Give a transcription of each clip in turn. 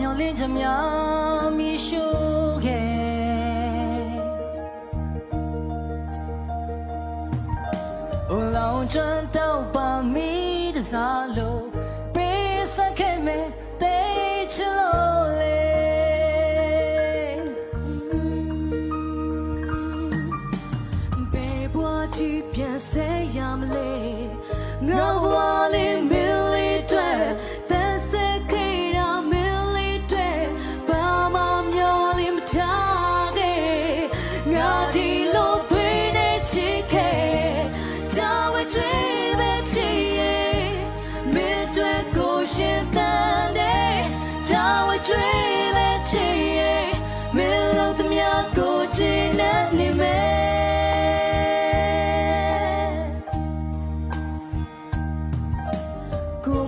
ချမ်းများမီရှို့ခဲ့ဘုံလောင်ချမ်းတောက်ပါမီတစားလို့ပေးစခဲ့မယ်တေးချလို့လေဘယ်ဘဝတီပြန်ဆဲရမလဲငါဘဝလေးမီ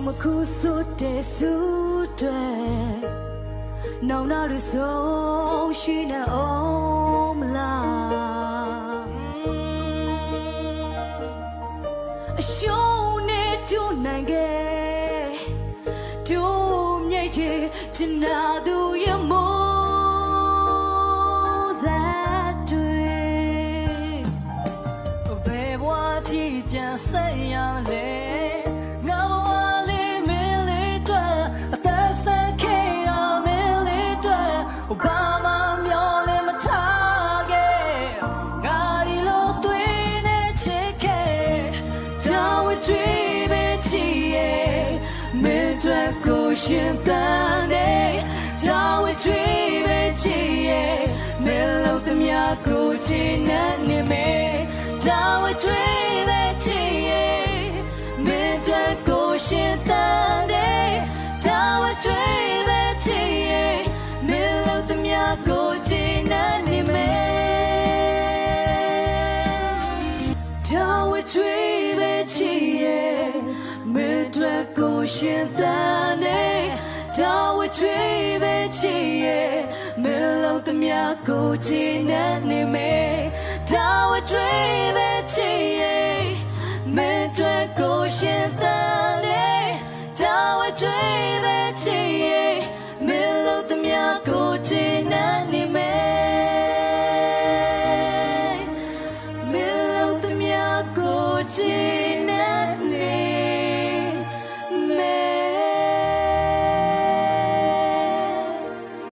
မခုစွတ်တဲ့စုတွေနောင်နာရဆုံးရှိနေအောင်မလားအရှုံးနဲ့တူနိုင်ခဲ့တူမြိတ်ချင်ချင်နာသူ ဘာမှမျောလည်းမထားခဲ့ငါဒီလိုတွေ့နေချစ်ခဲ့တောင်းဝချွေးပဲချီရဲ့မင်းတို့ကိုရှင်တန်တဲ့တောင်းဝချွေးပဲချီရဲ့မင်းလုံးသမျှကိုချင်နေမယ်တောင်းဝချွေး ကိုရှင်သန်နေဒါဝချွေပဲချီရဲ့မလုံးသမျှကိုချီနေနေမေဒါဝချွေပဲချီရဲ့မင်းတွေကိုရှင်သန်နေဒါဝချွေပဲချီရဲ့မလုံးသမျှကိုချီနေနေမေမလုံးသမျှကိုချီ